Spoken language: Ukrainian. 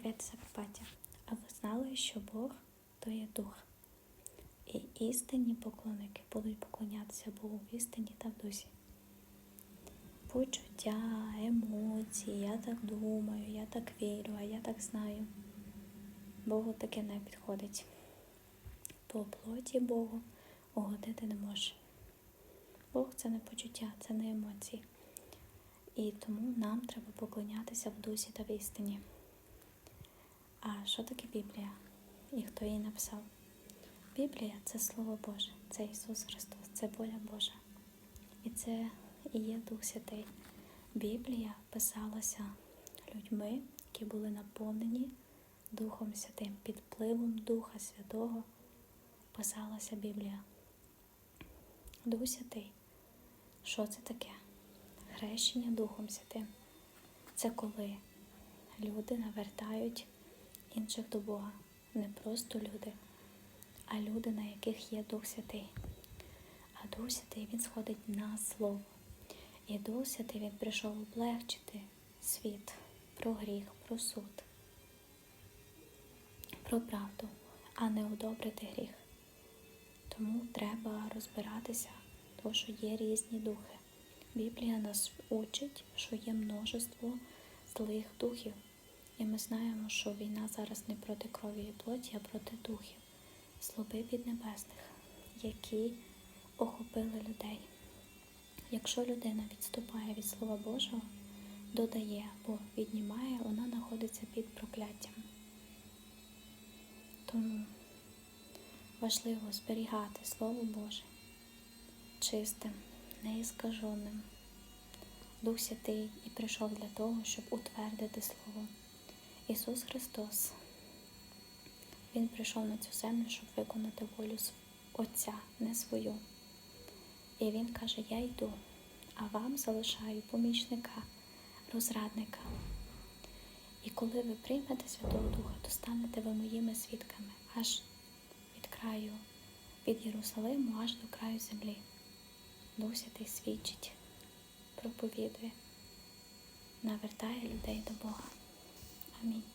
Привіт, Закарпаття! А ви знали, що Бог то є дух? І істинні поклонники будуть поклонятися Богу в істині та в дусі. Почуття, емоції, я так думаю, я так вірю, а я так знаю. Богу таке не підходить. По плоті Богу угодити не може. Бог це не почуття, це не емоції. І тому нам треба поклонятися в дусі та в істині. А що таке Біблія? І хто її написав? Біблія це Слово Боже, це Ісус Христос, це воля Божа. І це і є Дух Святий. Біблія писалася людьми, які були наповнені Духом Святим. Під впливом Духа Святого писалася Біблія. Дух Святий. Що це таке? Хрещення Духом Святим. Це коли люди навертають інших до Бога. Не просто люди, а люди, на яких є Дух Святий. А Дух Святий Він сходить на Слово. І Дух Святий Він прийшов облегчити світ про гріх, про суд, про правду, а не удобрити гріх. Тому треба розбиратися, тому що є різні духи. Біблія нас учить, що є множество злих духів. І ми знаємо, що війна зараз не проти крові і плоті, а проти духів, злоби від небесних, які охопили людей. Якщо людина відступає від Слова Божого, додає або віднімає, вона знаходиться під прокляттям. Тому важливо зберігати Слово Боже чистим, неіскаженим. Дух Святий і прийшов для того, щоб утвердити Слово. Ісус Христос, Він прийшов на цю землю, щоб виконати волю Отця, не свою. І Він каже, я йду, а вам залишаю помічника, розрадника. І коли ви приймете Святого Духа, то станете ви моїми свідками аж від краю, від Єрусалиму аж до краю землі. Дух Святий свідчить, проповідує, навертає людей до Бога. carne.